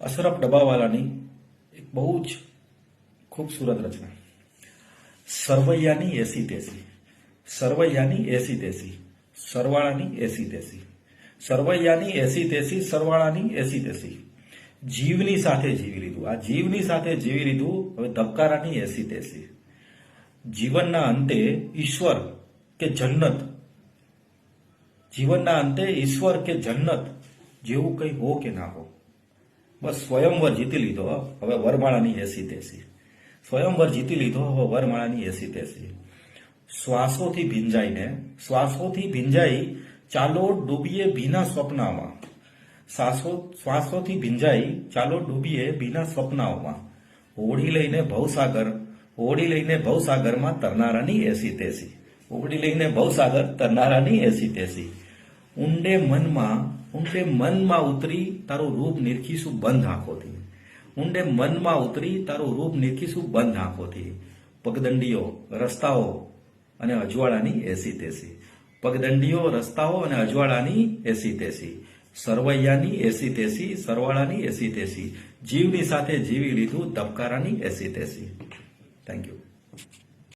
અશરફ ડબ્બાવાલાની એક બહુ જ ખૂબસૂરત રચના સરવૈયાની એસી તેસી સરવૈયાની એસી તેસી સરવાળાની એસી તેસી સરવૈયાની એસી તેસી સરવાળાની એસી તેસી જીવની સાથે જીવી લીધું આ જીવની સાથે જીવી લીધું હવે ધબકારાની એસી તેસી જીવનના અંતે ઈશ્વર કે જન્નત જીવનના અંતે ઈશ્વર કે જન્નત જેવું કંઈ હો કે ના હો બસ સ્વયંવર જીતી લીધો. હવે વરમાળાની એસી તેસી. સ્વયંવર જીતી લીધો, હવે વરમાળાની એસી તેસી. શ્વાસોથી ભીંજાઈને, શ્વાસોથી ભીંજાઈ ચાલો ડૂબીએ ભીના સ્વપ્નામાં. શ્વાસો, શ્વાસોથી ભીંજાઈ ચાલો ડૂબીએ ભીના સ્વપ્નાઓમાં. હોડી લઈને ભવસાગર હોડી લઈને ભવસાગરમાં તરનારાની એસી તેસી. હોડી લઈને ભવસાગર, તરનારાની એસી તેસી. ઊંડે મનમાં ઊંડે મનમાં ઉતરી તારું રૂપ નિરખીશું બંધ આંખોથી. ઊંડે મનમાં ઉતરી તારું રૂપ નિરખીશું બંધ આંખોથી. પગદંડીઓ, રસ્તાઓ અને અજવાળાની એસી તેસી પગદંડીઓ, રસ્તાઓ અને અજવાળાની એસી તેસી સરવૈયાની એસી તેસી સરવાળાની એસી તેસી જીવની સાથે જીવી લીધું ધબકારાની એસી તેસી થેન્ક યુ